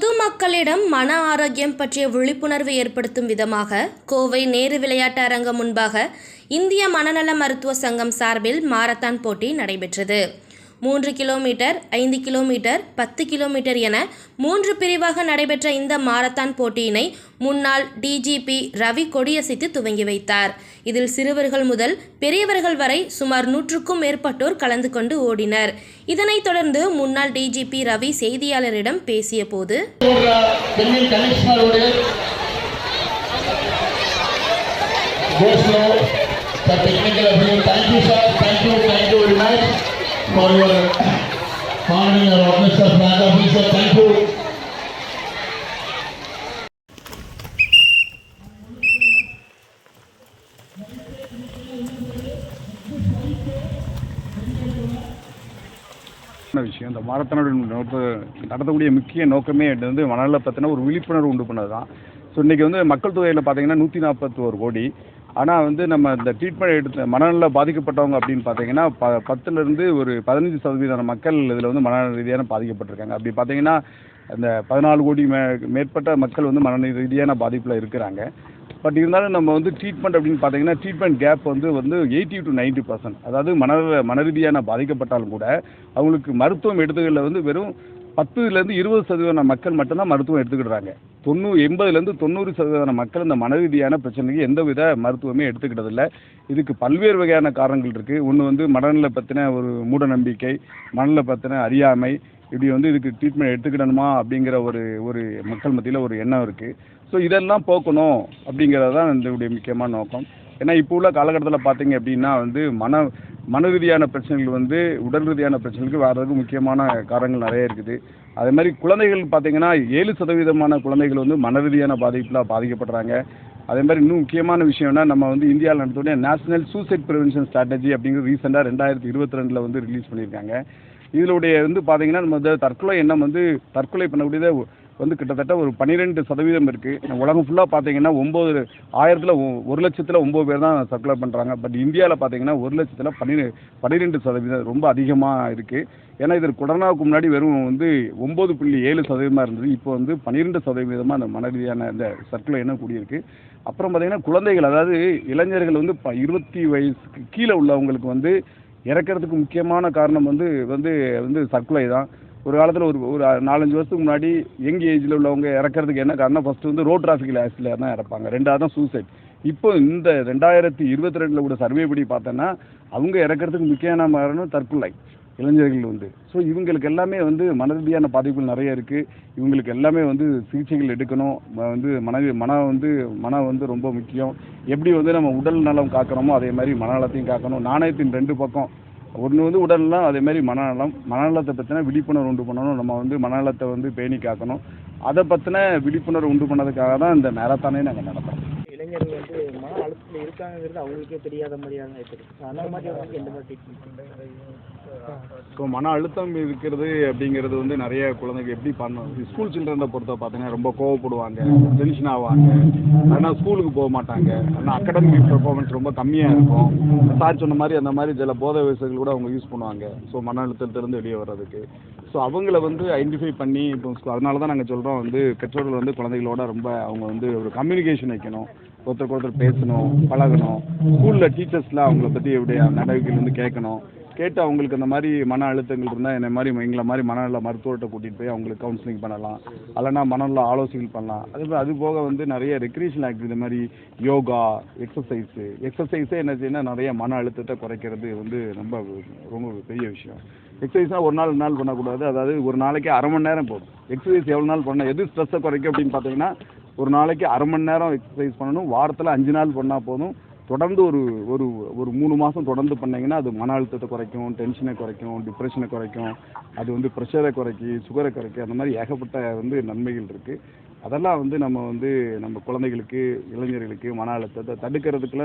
மக்களிடம் மன ஆரோக்கியம் பற்றிய விழிப்புணர்வு ஏற்படுத்தும் விதமாக கோவை நேரு விளையாட்டு அரங்கம் முன்பாக இந்திய மனநல மருத்துவ சங்கம் சார்பில் மாரத்தான் போட்டி நடைபெற்றது. மூன்று கிலோமீட்டர் ஐந்து கிலோமீட்டர் பத்து கிலோமீட்டர் என மூன்று பிரிவாக நடைபெற்ற இந்த மாரத்தான் போட்டியினை முன்னாள் டிஜிபி ரவி கொடியசைத்து துவங்கி வைத்தார் இதில் சிறுவர்கள் முதல் பெரியவர்கள் வரை சுமார் நூற்றுக்கும் மேற்பட்டோர் கலந்து கொண்டு ஓடினர் இதனைத் தொடர்ந்து முன்னாள் டிஜிபி ரவி செய்தியாளரிடம் பேசிய போது technical. Thank you, sir. Thank you, thank you very much for your honoring your office flag officer. Thank you. விஷயம் இந்த மாரத்தானுடைய நடத்தக்கூடிய முக்கிய நோக்கமே வந்து மணலில் பார்த்தீங்கன்னா ஒரு விழிப்புணர்வு உண்டு பண்ணது தான் ஸோ இன்றைக்கி வந்து மக்கள் தொகையில் பார்த்தீங்கன்னா நூற்றி நாற்பத்தோரு கோடி ஆனால் வந்து நம்ம இந்த ட்ரீட்மெண்ட் எடுத்த மனநல பாதிக்கப்பட்டவங்க அப்படின்னு பார்த்தீங்கன்னா ப பத்துலேருந்து ஒரு பதினஞ்சு சதவீதமான மக்கள் இதில் வந்து மனநல ரீதியான பாதிக்கப்பட்டிருக்காங்க. அப்படி பார்த்தீங்கன்னா அந்த பதினாலு கோடி மே மேற்பட்ட மக்கள் வந்து மனநல ரீதியான பாதிப்பில் இருக்கிறாங்க. பட் இருந்தாலும் நம்ம வந்து ட்ரீட்மெண்ட் அப்படின்னு பார்த்தீங்கன்னா ட்ரீட்மெண்ட் கேப் வந்து வந்து எயிட்டி டு 90% பர்சன்ட் அதாவது மன மனரீதியான பாதிக்கப்பட்டாலும் கூட அவங்களுக்கு மருத்துவம் எடுத்துகளில் வந்து வெறும் பத்துலேருந்து இருபது சதவீதம் மக்கள் மட்டும்தான் மருத்துவம் எடுத்துக்கிடுறாங்க. தொண்ணூறு எண்பதுலேருந்து தொண்ணூறு சதவீதம் மக்கள் இந்த மனரீதியான பிரச்சனைக்கு எந்த வித மருத்துவமே எடுத்துக்கிட்டதில்ல. இதுக்கு பல்வேறு வகையான காரணங்கள் இருக்குது ஒன்று வந்து மனநல பற்றின ஒரு மூட நம்பிக்கை மனநல பற்றின அறியாமை இப்படி வந்து இதுக்கு ட்ரீட்மெண்ட் எடுத்துக்கிடணுமா அப்படிங்கிற ஒரு ஒரு மக்கள் மத்தியில் ஒரு எண்ணம் இருக்குது ஸோ இதெல்லாம் போக்கணும் அப்படிங்கிறது தான் இதனுடைய முக்கியமான நோக்கம். ஏன்னா இப்போ உள்ள காலகட்டத்தில் பார்த்தீங்க அப்படின்னா வந்து மன மன ரீதியான பிரச்சனைகள் வந்து உடல் ரீதியான பிரச்சனைகளுக்கு வர்றதுக்கு முக்கியமான காரணங்கள் நிறைய இருக்குது. அதே மாதிரி குழந்தைகள் பார்த்தீங்கன்னா ஏழு சதவீதமான குழந்தைகள் வந்து மன ரீதியான பாதிப்பில் பாதிக்கப்படுறாங்க. அதே மாதிரி இன்னும் முக்கியமான விஷயம்னா நம்ம வந்து இந்தியாவில் நடத்தக்கூடிய நேஷனல் சூசைட் ப்ரிவென்ஷன் ஸ்ட்ராட்டஜி அப்படிங்கிறது ரீசெண்டாக ரெண்டாயிரத்தி இருபத்தி ரெண்டில் வந்து ரிலீஸ் பண்ணியிருக்காங்க. இதனுடைய வந்து பார்த்தீங்கன்னா நம்ம தற்கொலை எண்ணம் வந்து தற்கொலை பண்ணக்கூடியதை வந்து கிட்டத்தட்ட ஒரு பன்னிரெண்டு சதவீதம் இருக்குது உலகம் ஃபுல்லாக பார்த்தீங்கன்னா ஒம்பது ஆயிரத்தில் ஒரு லட்சத்தில் ஒம்பது பேர் தான் சர்க்குலர் பண்ணுறாங்க பட் இந்தியாவில் பார்த்தீங்கன்னா ஒரு லட்சத்தில் பன்னிரெ பன்னிரெண்டு சதவீதம் ரொம்ப அதிகமாக இருக்குது ஏன்னா இது கொரோனாவுக்கு முன்னாடி வெறும் வந்து ஒம்பது புள்ளி ஏழு சதவீதமாக இருந்தது. இப்போ வந்து பன்னிரெண்டு சதவீதமாக அந்த மனரீதியான இந்த சர்க்குலர் என்ன கூடியிருக்கு அப்புறம் பார்த்தீங்கன்னா குழந்தைகள் அதாவது இளைஞர்கள் வந்து ப இருபத்தி வயசுக்கு கீழே உள்ளவங்களுக்கு வந்து இறக்கிறதுக்கு முக்கியமான காரணம் வந்து வந்து வந்து சர்க்குலை தான். ஒரு காலத்தில் ஒரு ஒரு நாலஞ்சு வருஷத்துக்கு முன்னாடி யங் ஏஜில் உள்ளவங்க இறக்கிறதுக்கு என்ன காரணம் ஃபஸ்ட்டு வந்து ரோட் டிராஃபிக் ஆக்சிடென்ட் தான் இறப்பாங்க. ரெண்டாவது தான் சூசைட் இப்போ இந்த ரெண்டாயிரத்தி இருபத்தி ரெண்டில் கூட சர்வே படி பார்த்தோன்னா அவங்க இறக்கிறதுக்கு முக்கியமான காரணம் தற்கொலை இளைஞர்கள் வந்து. ஸோ இவங்களுக்கு எல்லாமே வந்து மனரீதியான பாதிப்புகள் நிறைய இருக்குது இவங்களுக்கு எல்லாமே வந்து சிகிச்சைகள் எடுக்கணும். வந்து மன மனம் வந்து மனம் வந்து ரொம்ப முக்கியம். எப்படி வந்து நம்ம உடல் நலம் காக்கிறோமோ அதே மாதிரி மனநலத்தையும் காக்கணும். நாணயத்தின் ரெண்டு பக்கம் ஒன்று வந்து உடல்நலம் அதேமாதிரி மனநலம் மனநலத்தை பற்றின விழிப்புணர்வு உண்டு பண்ணணும். நம்ம வந்து மனநலத்தை வந்து பேணி காக்கணும். அதை பற்றின விழிப்புணர்வு உண்டு பண்ணதுக்காக தான் இந்த மேரத்தானே நாங்கள் நடத்துகிறோம் இளைஞர்கள் வந்து மன இருக்காங்கிறது அவங்களுக்கே தெரியாத மாதிரியான இருக்குது அந்த மாதிரி அவங்களுக்கு எந்த மாதிரி ட்ரீட்மெண்ட் ஸோ மன அழுத்தம் இருக்கிறது அப்படிங்கிறது வந்து நிறைய குழந்தைங்க எப்படி பண்ணணும்? ஸ்கூல் சில்ட்ரனை பொறுத்த பார்த்தீங்கன்னா ரொம்ப கோவப்படுவாங்க டென்ஷன் ஆவாங்க. ஆனால் ஸ்கூலுக்கு போக மாட்டாங்க. ஆனால் அகாடமிக் பெர்ஃபார்மன்ஸ் ரொம்ப கம்மியாக இருக்கும். சார் சொன்ன மாதிரி அந்த மாதிரி சில போதை வயசுகள் கூட அவங்க யூஸ் பண்ணுவாங்க. ஸோ மன அழுத்தத்திலிருந்து வெளியே வர்றதுக்கு. ஸோ அவங்கள வந்து ஐடென்டிஃபை பண்ணி இப்போ அதனால தான் நாங்கள் சொல்கிறோம் வந்து பெற்றோர்கள் வந்து குழந்தைகளோட ரொம்ப அவங்க வந்து ஒரு கம்யூனிகேஷன் வைக்கணும். ஒருத்தருக்கு ஒருத்தர் பேசணும் பழகணும். ஸ்கூலில் டீச்சர்ஸ்லாம் அவங்கள பற்றி எப்படி நடவடிக்கைகள் வந்து கேட்கணும்? கேட்டு அவங்களுக்கு அந்த மாதிரி மன அழுத்தங்கள் இருந்தால் என்ன மாதிரி எங்களை மாதிரி மனநல மருத்துவர்கிட்ட கூட்டிகிட்டு போய் அவங்களுக்கு கவுன்சிலிங் பண்ணலாம். இல்லைனா மனநல ஆலோசனைகள் பண்ணலாம். அது அது போக வந்து நிறைய ரெக்ரியேஷன் ஆக்டிவிட்டி இந்த மாதிரி யோகா எக்ஸசைஸு எக்ஸசைஸே என்ன செய்யணும் நிறைய மன அழுத்தத்தை குறைக்கிறது வந்து ரொம்ப ரொம்ப பெரிய விஷயம். எக்ஸசைஸ்னால் ஒரு நாள் ரெண்டு நாள் பண்ணக்கூடாது. அதாவது ஒரு நாளைக்கு அரை மணி நேரம் போதும். எக்ஸசைஸ் எவ்வளோ நாள் பண்ண எது ஸ்ட்ரெஸ்ஸை குறைக்கும் அப்படின்னு பார்த்தீங்கன்னா ஒரு நாளைக்கு அரை மணி நேரம் எக்ஸசைஸ் பண்ணணும். வாரத்தில் அஞ்சு நாள் பண்ணால் போதும். தொடர்ந்து ஒரு ஒரு ஒரு மூணு மாதம் தொடர்ந்து பண்ணிங்கன்னா அது மன அழுத்தத்தை குறைக்கும் டென்ஷனை குறைக்கும் டிப்ரெஷனை குறைக்கும். அது வந்து ப்ரெஷரை குறைக்கி சுகரை குறைக்கி அந்த மாதிரி ஏகப்பட்ட வந்து நன்மைகள் இருக்குது அதெல்லாம் வந்து நம்ம வந்து நம்ம குழந்தைகளுக்கு இளைஞர்களுக்கு மன அழுத்தத்தை தடுக்கிறதுக்குள்ள